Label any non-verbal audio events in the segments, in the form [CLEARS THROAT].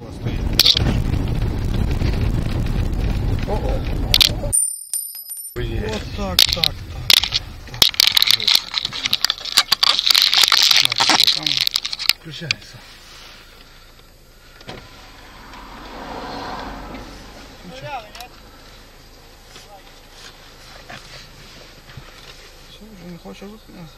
Вот так, так, так, так, так. Бачите, Там включається. Все, вже не хоче зупинятися.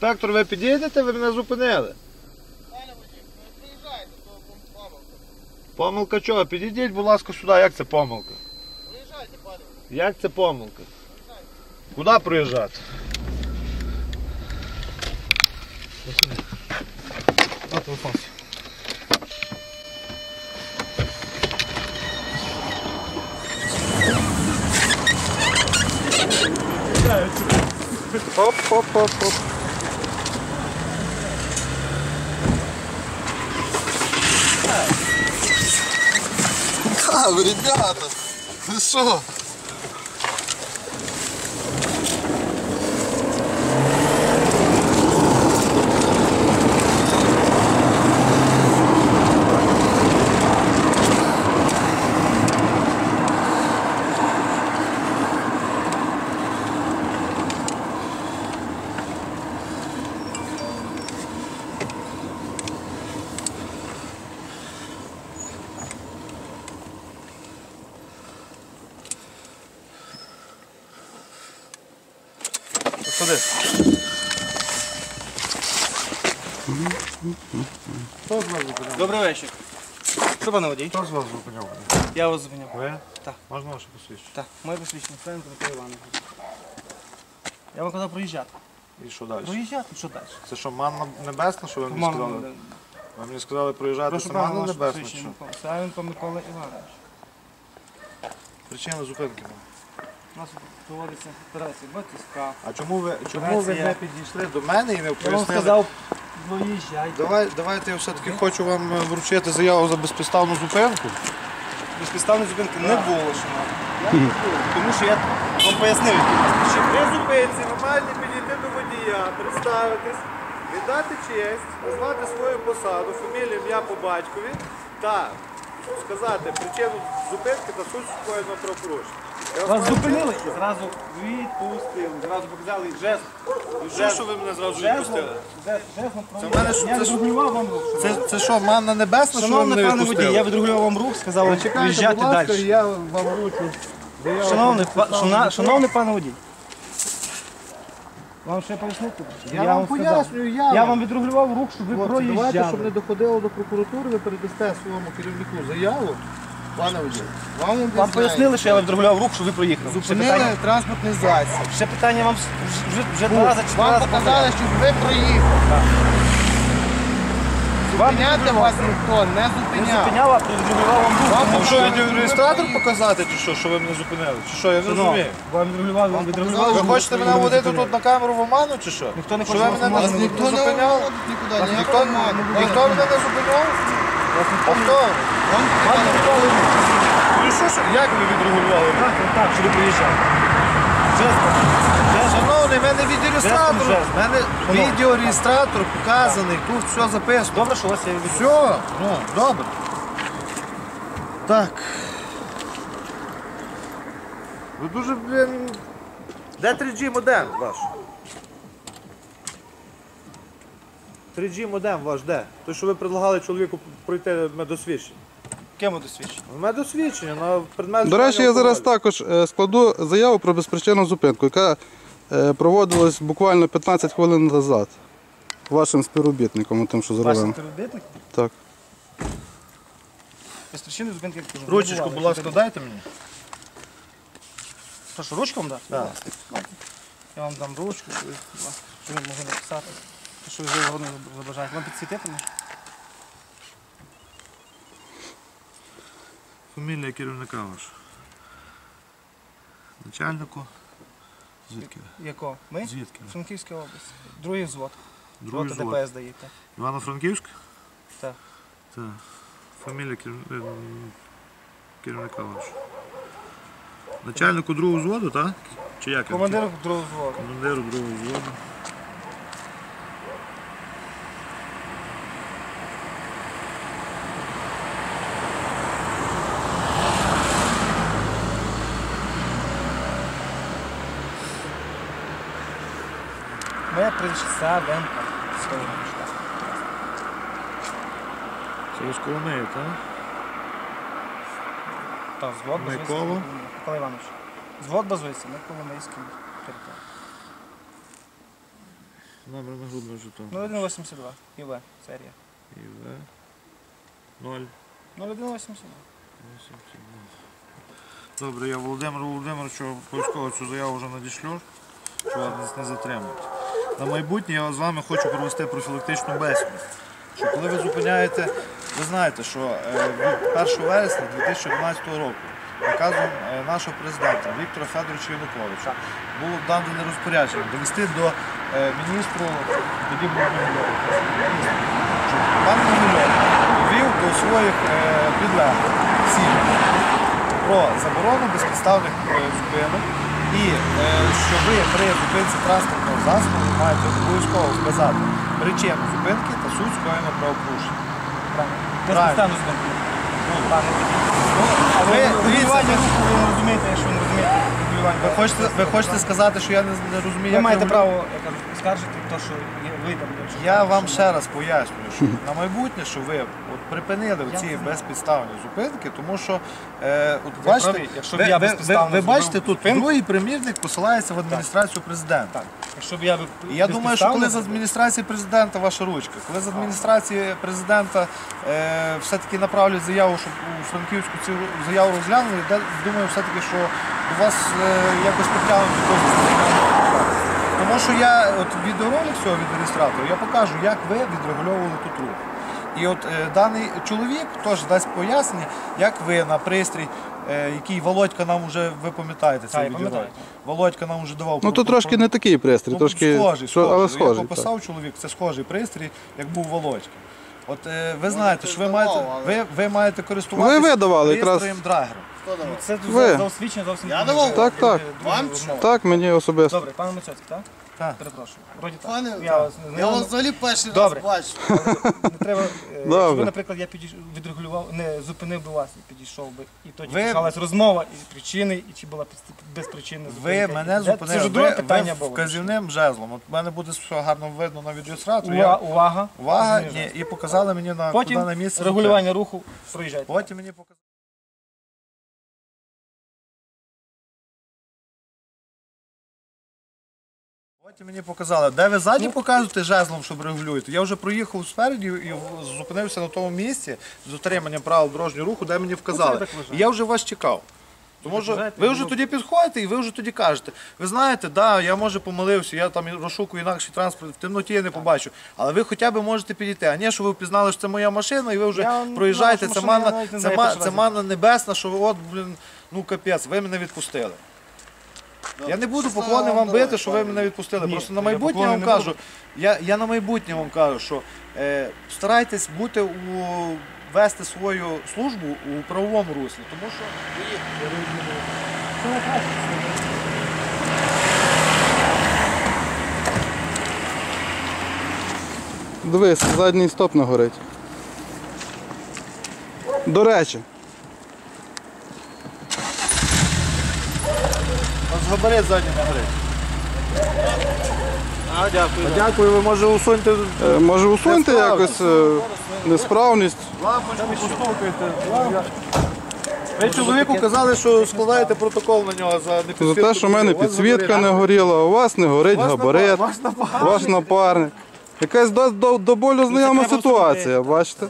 Інспектор, ви підійдете, ви мене зупинили. Помилка чого? Підійдіть, будь ласка, сюди, як це помилка? Як це помилка? Куди проїжджати? На телефон. Хоп, хоп, хоп, хоп. Ребята, вы що? Добрий вечір. Що пане водій? Хто з вас зупиняв? Я вас зупиняв. Ви? Так. Можна ваше посвідчення? Так, моє посвідчення Френко Дмитро Іванович. Я вам казав проїжджати. І що далі? Проїжджати? Що далі? Це що, манна небесна, що ви мені Мама, сказали? Ви мені сказали проїжджати, Прошу це пана, манна ваше небесна, чи посвідчення. що? Савенко Микола Іванович. Причина зупинки. мам. У нас проводиться операція батискав. А чому ви, чому ви Операція. не підійшли до мене і не Я вам пояснили? сказав, проїжджайте. Давай, давайте я все-таки хочу вам е, вручити заяву за безпідставну зупинку. Безпідставної зупинки не було, шановні. Тому що я вам пояснив, які у нас причини. При зупинці ви маєте підійти до водія, представитись, віддати честь, назвати свою посаду, фамілію, ім'я по батькові та сказати причину зупинки та суть скоєного правопорушення. Я Вас маю зупинили, що? зразу відпустили, зразу показали жест. Що, що ви мене зразу відпустили? Це мене Я це ж- відрегулював вам рух. Це, це що, манна небесна, що ви Шановний мене пане водій, я відпустили? відрегулював вам рух, сказав виїжджати далі. я вам вручу. Шановний, па- шана- шановний пане водій. Вам ще пояснити? Я, вам сказав. пояснюю, я, Я вам відрегулював рух, щоб ви Хлопці, давайте, щоб не доходило до прокуратури, ви передасте своєму керівнику заяву. Пане водій, вам Вам пояснили, що я вам відрегулював рух, щоб ви проїхали. Ще Зупинили транспортний засіб. ще питання вам вже, вже, вже два рази чи два Вам рази показали, щоб ви проїхали. Вам Зупиняти вас ніхто не не зупиняв. зупиняв, а відрегулював вам рух. Вам що, реєстратор показати, чи що, що ви мене зупинили? Чи що, я не розумію. Вам відрегулював, вам відрегулював. Ви хочете мене водити тут на камеру в оману, чи що? Ніхто не Що хоче ви вас мене не ніхто не зупиняв? нікуди, Ніхто, мене не зупиняв? А хто? Вам. Ну що, що, як ви відрегулювали? Так, так, щоб ви проїжджали. Жестом. Шановний, в мене відеореєстратор. Жестом. В мене Шановний. відеореєстратор показаний, тут все записано. Добре, що у вас є відео. Все, ну, добре. Так. Ви дуже, блін. Де 3G модем ваш? 3G модем ваш де? Той, що ви предлагали чоловіку пройти медосвідчення. Ким ви? Медосвідчення на предмет. До речі, я зараз також е, складу заяву про безпричинну зупинку, яка е, проводилась буквально 15 хвилин назад вашим співробітником, тим, що Ваш співробітник? Так. Без причини зупинки кажу. Ручечку, будь ласка, дайте мені. Що, що, ручку вам дати? Так. Я вам дам ручку, щоб ви могли написати. те, Що ви завгодно забажаєте. Вам підсвітити може? Фамілія керівника ваша. Начальнику. Звідки? Яко? Ми? Звідки? Франківська область. Другий взвод. Другий Рота взвод. ДПС даєте. Івано-Франківськ? Так. Так. Фамілія керів- е, керівника вашого. Начальнику другого взводу, так? Чи як? він? Командир другого взводу. Командиру другого взводу. Прізвище Савенко. Це ви з Коломиї, так? Так, звод базується. Микола? Микола Іванович. Звод базується на Коломийській території. Номер нагрудного жетону. 0182. ІВ. Серія. ІВ 0. 0182. Добре, я Володимиру Володимировичу обов'язково цю заяву вже надішлю, що вас не затримують. На майбутнє я з вами хочу провести профілактичну бесіду. Що коли ви зупиняєте, ви знаєте, що е, від 1 вересня 2011 року наказом е, нашого президента Віктора Федоровича Януковича було дане розпорядження довести до е, міністру тоді щоб пан Мигольов довів до своїх е, підлеглих всіх про заборону безпідставних е, зупинок і е, що ви при зупинці транспортного засобу маєте обов'язково вказати причину зупинки та суть скоєного правопорушення. Правильно. А ви, дивіться, ви розумієте, якщо не розумієте ви хочете, ви хочете сказати, що я не, не розумію, Ви як маєте регулю- право скаржити те, що є- ви там. якщо Я там, вам що ще раз пояснюю, що на майбутнє, що ви припинили ці безпідставні зупинки, тому що е, от бачите. Якщо б ви, я ви- ви- безпідставно ви зробив бачите тут зупинку- другий примірник посилається в адміністрацію президента. Так. Якщо б я би І я думаю, що коли з адміністрації президента ваша ручка, коли з адміністрації президента е, все-таки направлять заяву, щоб у Франківську цю заяву розглянули, думаю, все-таки, що до вас е, якось притягнуть до. Тому що я от відеоролик цього від реєстратора, я покажу, як ви відрегульовували тут рух. І от е, даний чоловік теж дасть пояснення, як ви на пристрій, е, який Володька нам вже, ви пам'ятаєте цей я відеоролик. пам'ятаю. Володька нам вже давав. Ну то трошки не такий пристрій, Ну, трошки. схожий, що- схожий. але Я схожий. Так. пописав чоловік, це схожий пристрій, як був Володька. От е, ви знаєте, що ви маєте, ви, ви маєте користуватися Ви видавали якраз. пристроєм драгером. Ну, Це Ви. за, за освічення зовсім. Я давав? Так, так. Вам розмова. Так, мені особисто. Добре, пане Мацьоцький, так? Так. Перепрошую. Вроді так. Пане, я вас не я вас взагалі перший Добре. раз бачу. [LAUGHS] не треба. е, Добре. Якщо, наприклад, я підійш... відрегулював, не зупинив би вас і підійшов би, і тоді Ви- почалась розмова і причини, і чи була підс- безпричинна Ви зупинка. мене Це- зупинили. Це вже ви, друге ви питання було. вказівним жезлом. От в мене буде все гарно видно на відеострату. Увага, увага. Увага, ні, і показали мені на Потім куди на місце. регулювання руху проїжджайте. Потім мені показали. Потім мені показали, де ви ззаді Ну. показуєте жезлом, щоб регулюєте. Я вже проїхав спереді і зупинився на тому місці з дотриманням правил дорожнього руху, де мені вказали. Ну, я. І вже вас чекав. Тому що ви вже ну- тоді підходите і ви вже тоді кажете, ви знаєте, да, я може помилився, я там розшукую інакший транспорт, в темноті я не побачу. Але ви хоча б можете підійти. А не, що ви впізнали, що це моя машина, і ви вже Я проїжджаєте. Це манна, це, це манна небесна, що ви от, блін, ну капець, ви мене відпустили. Я не буду поклони вам бити, що ви мене відпустили. Ні, Просто на майбутнє я вам кажу, я, я на майбутнє вам кажу, що е, старайтесь бути у вести свою службу у правовому руслі, тому що Дивись, задній стоп не горить. До речі, у вас габарит задній не горить. А, дякую. дякую, ви може усуньте е, може усуньте якось е, несправність. лампочку, постукайте. Ви чоловіку казали, що складаєте протокол на нього за За те, що в мене підсвітка не горіла, у вас не горить габарит, напарник. ваш напарник. Якась до, до, до болю знайома ситуація, бачите?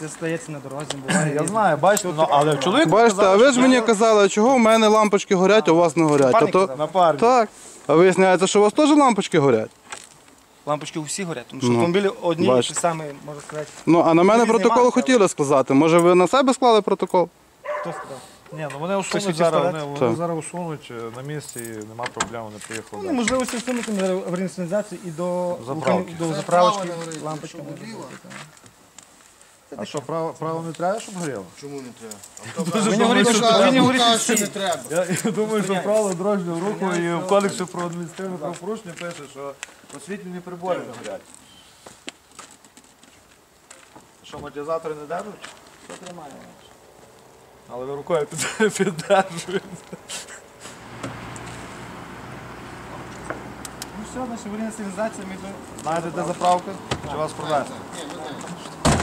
Це стається на дорозі, [CLEARS THROAT] буває. Я знаю, бачите, ну, але чоловік Бачите, а ви ж мені казали, чого в мене лампочки горять, а у вас не горять. А Напарник то... казав. напарник. Так. А виясняється, що у вас теж лампочки горять. Лампочки у всіх горять, тому що Ну, автомобілі одні і бачите. ті самі, можна сказати. Ну, а на мене протокол марки, хотіли сказати. Може ви на себе склали протокол? Хто сказав? Ні, ну вони усунуть зараз, вони, вони Так. зараз усунуть е, на місці, і нема проблем, вони поїхали. Ну, далі. можливості всунути на аварійну і до Заправки. до Це заправочки право А що, право, право не треба, щоб горіло? Чому не треба? Ви [LAUGHS] не говорите, що ви не говорите що не треба. Я, я думаю, що правило дорожнього руху і в кодексі про адміністративне правопорушення пише, що освітлені прибори не горять. Що, амортизатори не держать? Що тримає? Але ви рукою під- [LAUGHS] піддержуєте. Ну все, наша аварійна сигналізація, ми йдемо. Знаєте, де заправка? Чи вас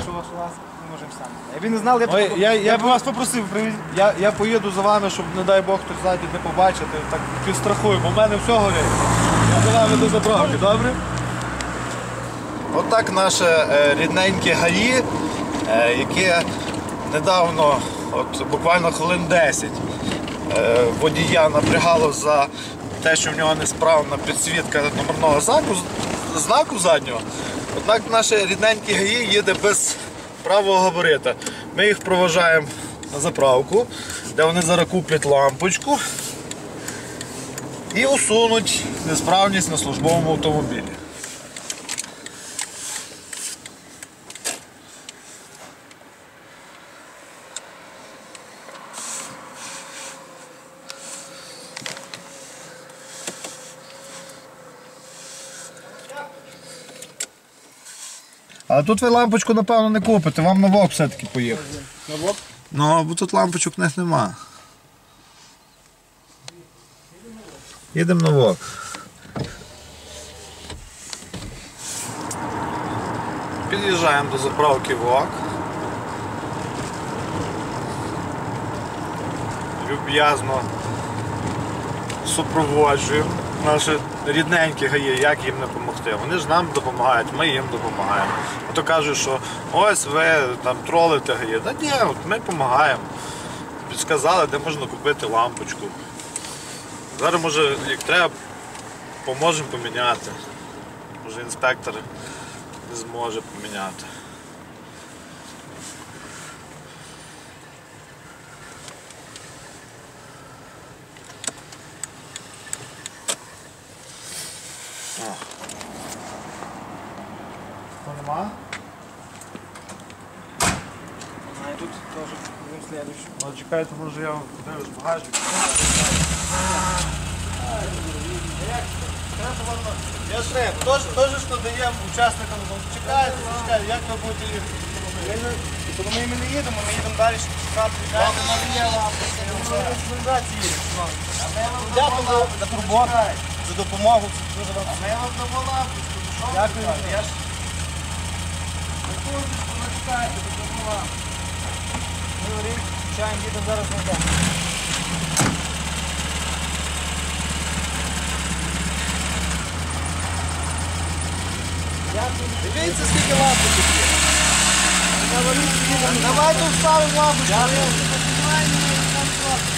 Якщо ваш вас, ми можемо самі. Якби не знали, я б, Ой, я- я я б- б вас попросив привіз. Я, я поїду за вами, щоб, не дай Бог, хтось ззаді не побачити, так підстрахую, бо в мене все горить. Я за вами до заправки, добре? Отак наше е, рідненьке ГАІ, е, яке недавно, от буквально хвилин 10, е, водія напрягало за те, що в нього несправна підсвітка номерного знаку, знаку заднього. Однак наші рідненькі гаї їде без правого габарита. Ми їх проважаємо на заправку, де вони зараз куплять лампочку і усунуть несправність на службовому автомобілі. Але тут ви лампочку, напевно, не купите, вам на ВОК все-таки поїхати. На вок. Ну, бо тут лампочок в них нема. Їдемо на ВОК. Під'їжджаємо до заправки ВОК. Люб'язно супроводжуємо наші рідненькі гаї, як їм допомогти. Вони ж нам допомагають, ми їм допомагаємо. А то кажуть, що ось ви там тролите гаї. Та ні, от ми допомагаємо. Підсказали, де можна купити лампочку. Зараз, може, як треба, поможемо поміняти. Може інспектор не зможе поміняти. Що нема? А і тут теж будемо слідуючи. Ну, чекайте, може я подивлюсь багажник. Я ж не, теж, теж ж надаємо учасникам, ну, чекайте, чекайте, як ви будете їхати? Тому ми не їдемо, ми їдемо далі шукати. Дякую за турботу, за допомогу. Це дуже вам. Ми вам ну що ви Дякую. кажете? Я ж Секундочку, зачекайте, допомогу. ми говоримо, чаєм їдемо зараз на день. Дивіться, скільки лампочок є. Давайте вставимо лампочку. Ну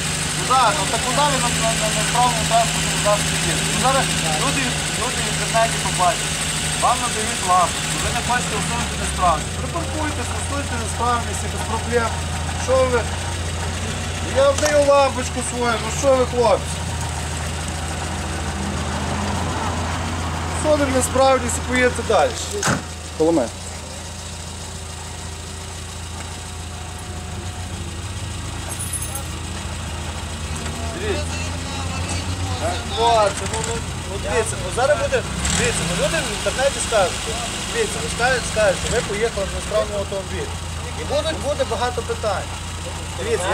так, ну так куди він на, на, на, на правому транспортному засобі є? Ну зараз люди, в інтернеті побачать. Вам надають лампочку, ви не хочете усунути несправність. Припаркуйтесь, усуньте несправність без проблем. Що ви? Я вам даю лампочку свою, ну що ви, хлопці? Усунемо несправність і поїдете далі. Коломе. Ну, ну, ну дивіться, зараз буде, дивіться, ну люди в інтернеті скажуть, дивіться, ви скажете, ви поїхали на справному автомобілі. І буде багато питань. Дивіться,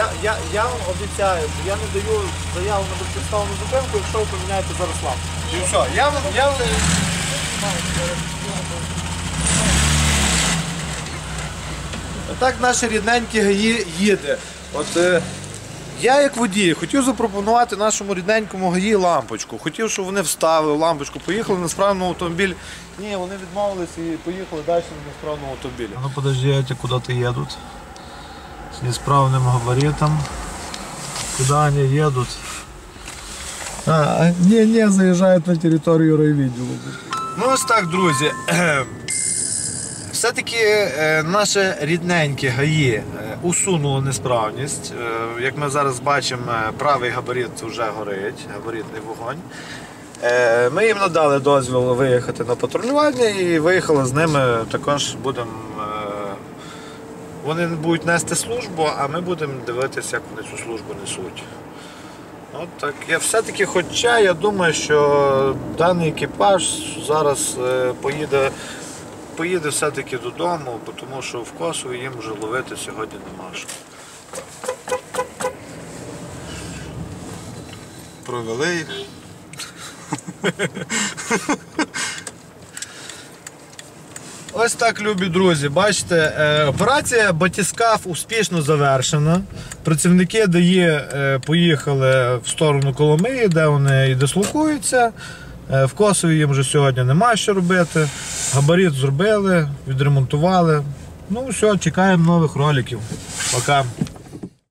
я, вам обіцяю, що я не даю заяву на безпідставну зупинку, якщо ви поміняєте зараз лампу. І все, я вам... Отак наші рідненькі гаї їде. От е, я як водій хотів запропонувати нашому рідненькому ГАІ лампочку. Хотів, щоб вони вставили лампочку, поїхали на справному автомобіль. Ні, вони відмовились і поїхали далі на несправному автомобілі. Ну подожди, эти куда-то едут. С неисправным габаритом. Куда они едут? А, не, не, заїжджають на територію райвідділу. Ну ось так, друзі. [CLEARS THROAT] Все все-таки е, наше рідненьке ГАІ е, усунуло несправність. Е, як ми зараз бачимо, правий габарит вже горить, габаритний вогонь. Ми їм надали дозвіл виїхати на патрулювання і виїхали з ними. Також будемо. Вони будуть нести службу, а ми будемо дивитися, як вони цю службу несуть. От так. Я все-таки, хоча я думаю, що даний екіпаж зараз поїде, поїде все-таки додому, бо тому що в Косові їм вже ловити сьогодні нема що. Провели їх. Ось так, любі друзі. Бачите, е, операція Батіскаф успішно завершена. Працівники ДАІ е, поїхали в сторону Коломиї, де вони і дислокуються. Е, В Косові їм вже сьогодні немає що робити. Габарит зробили, відремонтували. Ну все, чекаємо нових роликів. Пока.